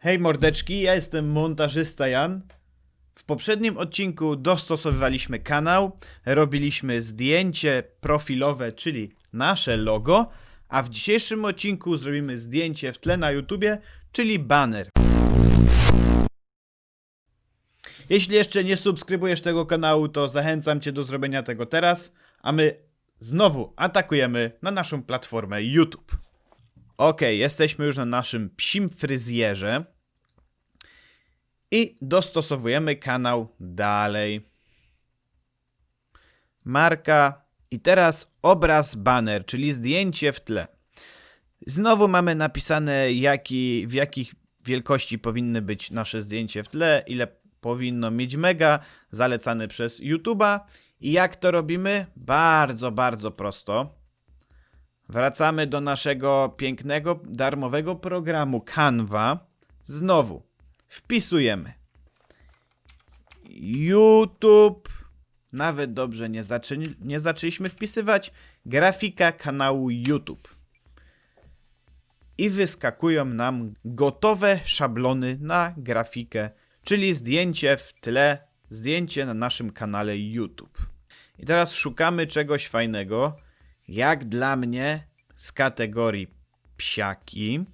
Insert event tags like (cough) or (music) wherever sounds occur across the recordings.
Hej mordeczki, ja jestem montażysta Jan. W poprzednim odcinku dostosowywaliśmy kanał, robiliśmy zdjęcie profilowe, czyli nasze logo, a w dzisiejszym odcinku zrobimy zdjęcie w tle na YouTubie, czyli banner. Jeśli jeszcze nie subskrybujesz tego kanału, to zachęcam Cię do zrobienia tego teraz, a my znowu atakujemy na naszą platformę YouTube. Ok, jesteśmy już na naszym psim fryzjerze i dostosowujemy kanał dalej. Marka i teraz obraz banner, czyli zdjęcie w tle. Znowu mamy napisane jaki, w jakich wielkości powinny być nasze zdjęcie w tle, ile powinno mieć mega, zalecany przez YouTube'a. I jak to robimy? Bardzo, bardzo prosto. Wracamy do naszego pięknego, darmowego programu Canva. Znowu wpisujemy YouTube. Nawet dobrze nie, zaczęli, nie zaczęliśmy wpisywać. Grafika kanału YouTube. I wyskakują nam gotowe szablony na grafikę, czyli zdjęcie w tle, zdjęcie na naszym kanale YouTube. I teraz szukamy czegoś fajnego, jak dla mnie z kategorii psiaki,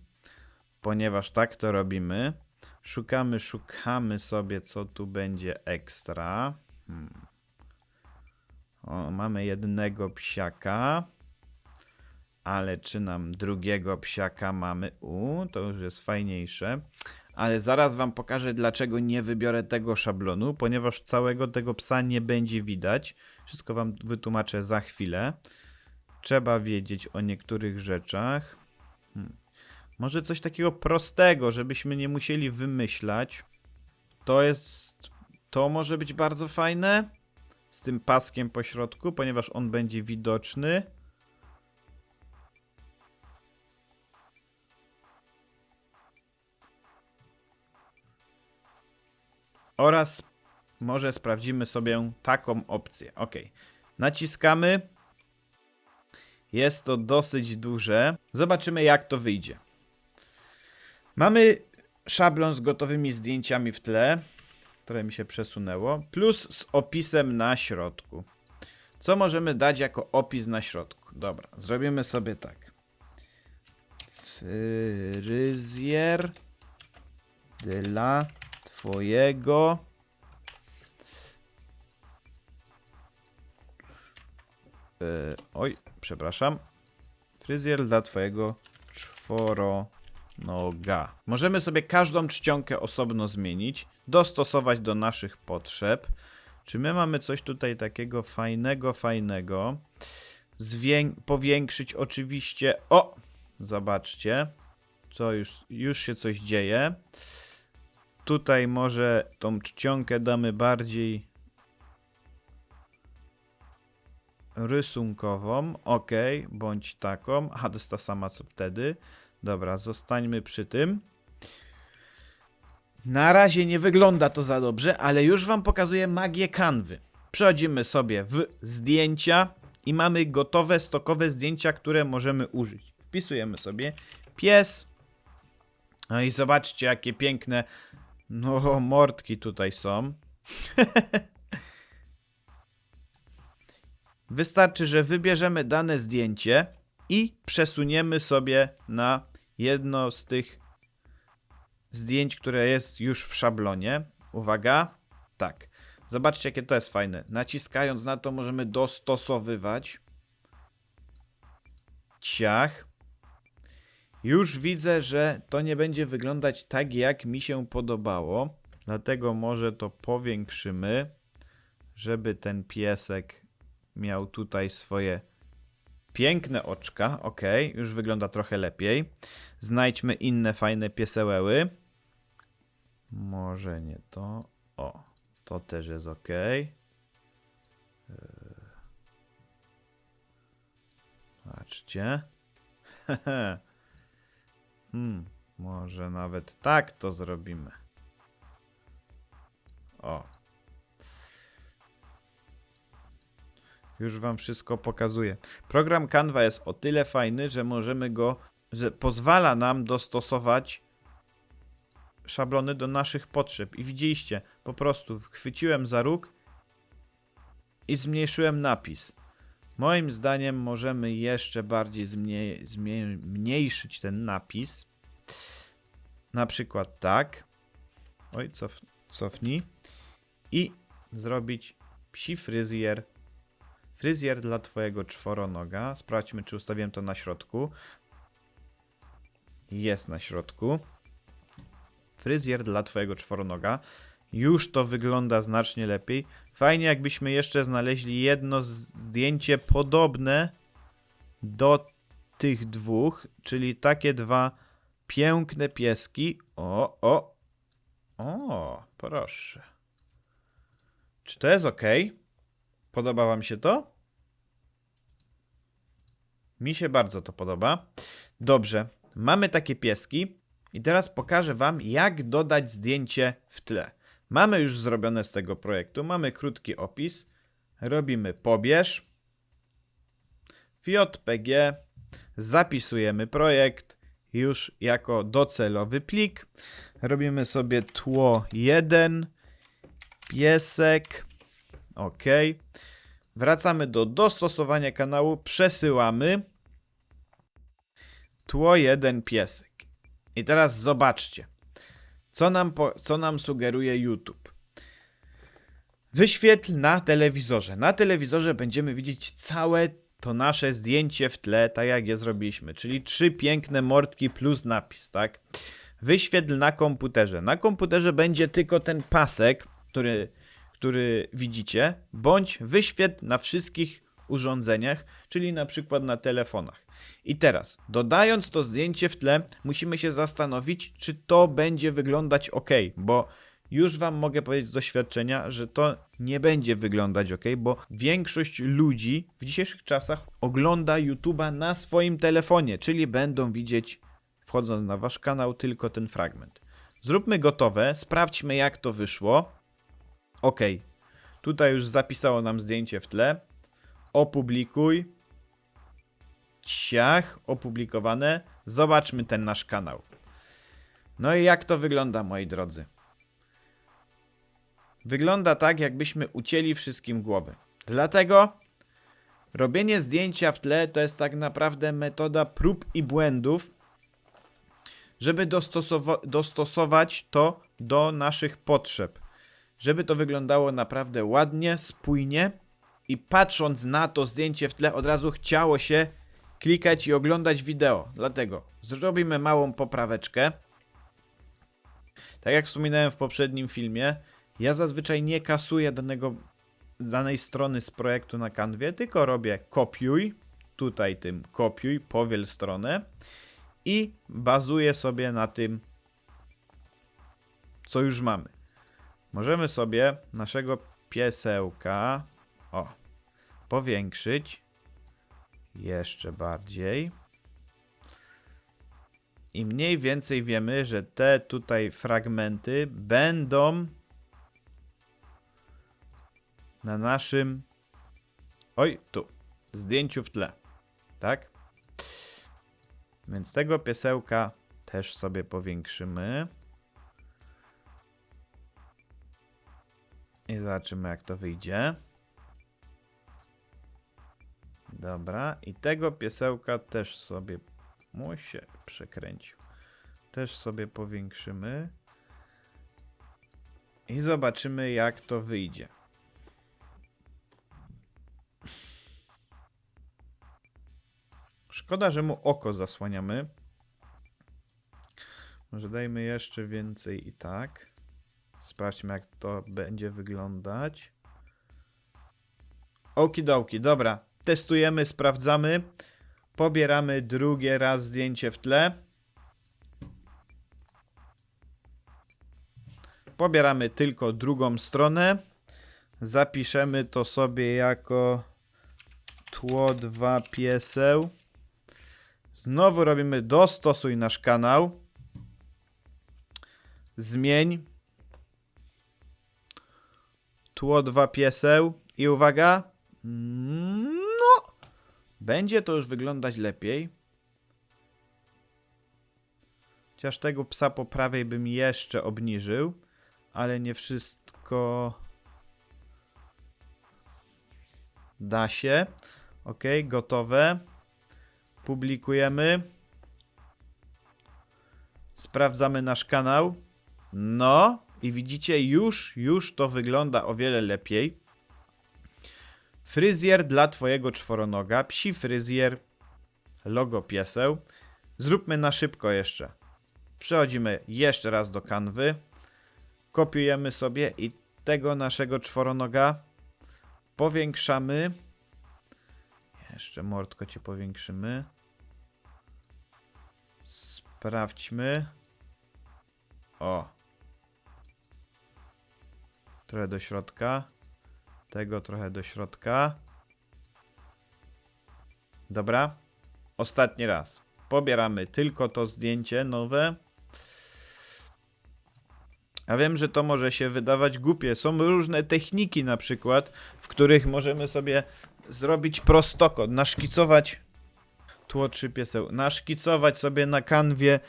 ponieważ tak to robimy. Szukamy, szukamy sobie, co tu będzie ekstra. Hmm. O, mamy jednego psiaka. Ale czy nam drugiego psiaka mamy? U, to już jest fajniejsze. Ale zaraz wam pokażę, dlaczego nie wybiorę tego szablonu, ponieważ całego tego psa nie będzie widać. Wszystko wam wytłumaczę za chwilę. Trzeba wiedzieć o niektórych rzeczach. Hmm. Może coś takiego prostego, żebyśmy nie musieli wymyślać. To jest. To może być bardzo fajne. Z tym paskiem po środku, ponieważ on będzie widoczny. Oraz może sprawdzimy sobie taką opcję. Ok. Naciskamy. Jest to dosyć duże. Zobaczymy, jak to wyjdzie. Mamy szablon z gotowymi zdjęciami w tle, które mi się przesunęło, plus z opisem na środku. Co możemy dać jako opis na środku? Dobra, zrobimy sobie tak. Fryzjer dla twojego e, oj, przepraszam. Fryzjer dla twojego czworonoga. Możemy sobie każdą czcionkę osobno zmienić, dostosować do naszych potrzeb. Czy my mamy coś tutaj takiego fajnego, fajnego? Zwię- powiększyć oczywiście. O! Zobaczcie. Co już, już się coś dzieje. Tutaj może tą czcionkę damy bardziej rysunkową. Ok, bądź taką. Aha, to jest ta sama co wtedy. Dobra, zostańmy przy tym. Na razie nie wygląda to za dobrze, ale już wam pokazuję magię kanwy. Przechodzimy sobie w zdjęcia i mamy gotowe, stokowe zdjęcia, które możemy użyć. Wpisujemy sobie pies. No i zobaczcie, jakie piękne no, mordki tutaj są. (laughs) Wystarczy, że wybierzemy dane zdjęcie i przesuniemy sobie na jedno z tych zdjęć, które jest już w szablonie. Uwaga, tak. Zobaczcie, jakie to jest fajne. Naciskając na to możemy dostosowywać. Ciach. Już widzę, że to nie będzie wyglądać tak, jak mi się podobało. Dlatego może to powiększymy, żeby ten piesek miał tutaj swoje piękne oczka. Ok, już wygląda trochę lepiej. Znajdźmy inne fajne piesełeły. Może nie to. O, to też jest ok. Patrzcie. (laughs) Hmm, może nawet tak to zrobimy. O. Już wam wszystko pokazuję. Program Canva jest o tyle fajny, że możemy go, że pozwala nam dostosować szablony do naszych potrzeb. I widzieliście, po prostu chwyciłem za róg i zmniejszyłem napis. Moim zdaniem możemy jeszcze bardziej zmniej, zmniejszyć ten napis. Na przykład tak. Oj, cof, cofnij. I zrobić psi fryzjer. Fryzjer dla twojego czworonoga. Sprawdźmy, czy ustawiłem to na środku. Jest na środku. Fryzjer dla twojego czworonoga. Już to wygląda znacznie lepiej. Fajnie, jakbyśmy jeszcze znaleźli jedno zdjęcie podobne do tych dwóch, czyli takie dwa piękne pieski. O, o, o, proszę. Czy to jest ok? Podoba Wam się to? Mi się bardzo to podoba. Dobrze, mamy takie pieski i teraz pokażę Wam, jak dodać zdjęcie w tle. Mamy już zrobione z tego projektu, mamy krótki opis. Robimy pobierz. JPG zapisujemy projekt już jako docelowy plik. Robimy sobie tło 1, piesek, ok. Wracamy do dostosowania kanału, przesyłamy tło 1 piesek. I teraz zobaczcie, co nam, po, co nam sugeruje YouTube. Wyświetl na telewizorze. Na telewizorze będziemy widzieć całe to nasze zdjęcie w tle, tak jak je zrobiliśmy, czyli trzy piękne mordki plus napis, tak? Wyświetl na komputerze. Na komputerze będzie tylko ten pasek, który, który widzicie, bądź wyświetl na wszystkich urządzeniach, czyli na przykład na telefonach. I teraz, dodając to zdjęcie w tle, musimy się zastanowić, czy to będzie wyglądać ok, bo już Wam mogę powiedzieć z doświadczenia, że to nie będzie wyglądać ok, bo większość ludzi w dzisiejszych czasach ogląda YouTube'a na swoim telefonie, czyli będą widzieć, wchodząc na Wasz kanał, tylko ten fragment. Zróbmy gotowe, sprawdźmy jak to wyszło. Ok, tutaj już zapisało nam zdjęcie w tle. Opublikuj. Ciach, opublikowane. Zobaczmy ten nasz kanał. No i jak to wygląda, moi drodzy? Wygląda tak, jakbyśmy ucięli wszystkim głowy. Dlatego robienie zdjęcia w tle to jest tak naprawdę metoda prób i błędów, żeby dostosowa- dostosować to do naszych potrzeb. Żeby to wyglądało naprawdę ładnie, spójnie i patrząc na to zdjęcie w tle od razu chciało się klikać i oglądać wideo. Dlatego zrobimy małą popraweczkę. Tak jak wspominałem w poprzednim filmie, ja zazwyczaj nie kasuję danego, danej strony z projektu na kanwie, tylko robię kopiuj, tutaj tym kopiuj, powiel stronę i bazuję sobie na tym, co już mamy. Możemy sobie naszego piesełka o, powiększyć jeszcze bardziej. I mniej więcej wiemy, że te tutaj fragmenty będą na naszym. Oj, tu. Zdjęciu w tle. Tak? Więc tego piesełka też sobie powiększymy. I zobaczymy, jak to wyjdzie. Dobra, i tego piesełka też sobie. Mój się przekręcił. Też sobie powiększymy. I zobaczymy, jak to wyjdzie. Szkoda, że mu oko zasłaniamy. Może dajmy jeszcze więcej i tak. Sprawdźmy, jak to będzie wyglądać. Okidoki, dobra. Testujemy, sprawdzamy. Pobieramy drugie raz zdjęcie w tle. Pobieramy tylko drugą stronę. Zapiszemy to sobie jako tło 2 pieseł. Znowu robimy dostosuj nasz kanał. Zmień. Tło 2 pieseł. I uwaga. No. Będzie to już wyglądać lepiej. Chociaż tego psa po prawej bym jeszcze obniżył, ale nie wszystko da się. Ok, gotowe. Publikujemy. Sprawdzamy nasz kanał. No i widzicie, już, już to wygląda o wiele lepiej. Fryzjer dla twojego czworonoga, psi fryzjer, logo pieseł. Zróbmy na szybko jeszcze. Przechodzimy jeszcze raz do kanwy. Kopiujemy sobie i tego naszego czworonoga powiększamy. Jeszcze mordko cię powiększymy. Sprawdźmy. O. Trochę do środka. Tego trochę do środka. Dobra. Ostatni raz. Pobieramy tylko to zdjęcie nowe. A wiem, że to może się wydawać głupie. Są różne techniki na przykład, w których możemy sobie zrobić prostokąt, naszkicować tło czy pieseł, naszkicować sobie na kanwie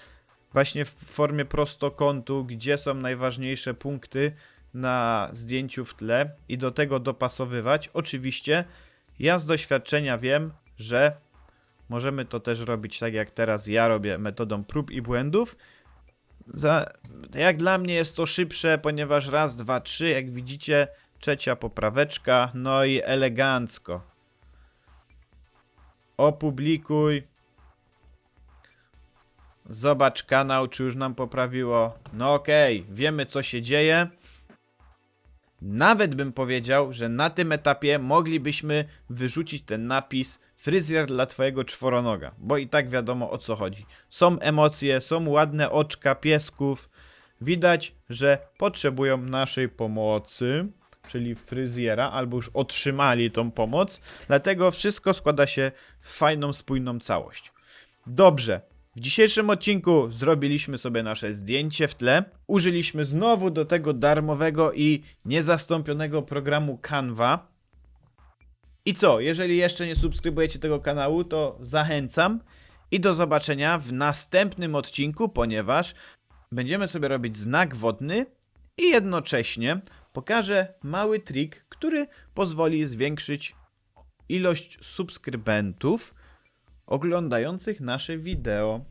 właśnie w formie prostokątu, gdzie są najważniejsze punkty na zdjęciu w tle i do tego dopasowywać. Oczywiście ja z doświadczenia wiem, że możemy to też robić tak jak teraz ja robię metodą prób i błędów. Za, jak dla mnie jest to szybsze, ponieważ raz, dwa, trzy, jak widzicie, trzecia popraweczka, no i elegancko. Opublikuj. Zobacz kanał, czy już nam poprawiło. No okej, wiemy co się dzieje. Nawet bym powiedział, że na tym etapie moglibyśmy wyrzucić ten napis fryzjer dla twojego czworonoga, bo i tak wiadomo o co chodzi. Są emocje, są ładne oczka piesków. Widać, że potrzebują naszej pomocy, czyli fryzjera, albo już otrzymali tą pomoc. Dlatego wszystko składa się w fajną, spójną całość. Dobrze. W dzisiejszym odcinku zrobiliśmy sobie nasze zdjęcie w tle. Użyliśmy znowu do tego darmowego i niezastąpionego programu Canva. I co, jeżeli jeszcze nie subskrybujecie tego kanału, to zachęcam i do zobaczenia w następnym odcinku, ponieważ będziemy sobie robić znak wodny i jednocześnie pokażę mały trik, który pozwoli zwiększyć ilość subskrybentów oglądających nasze wideo.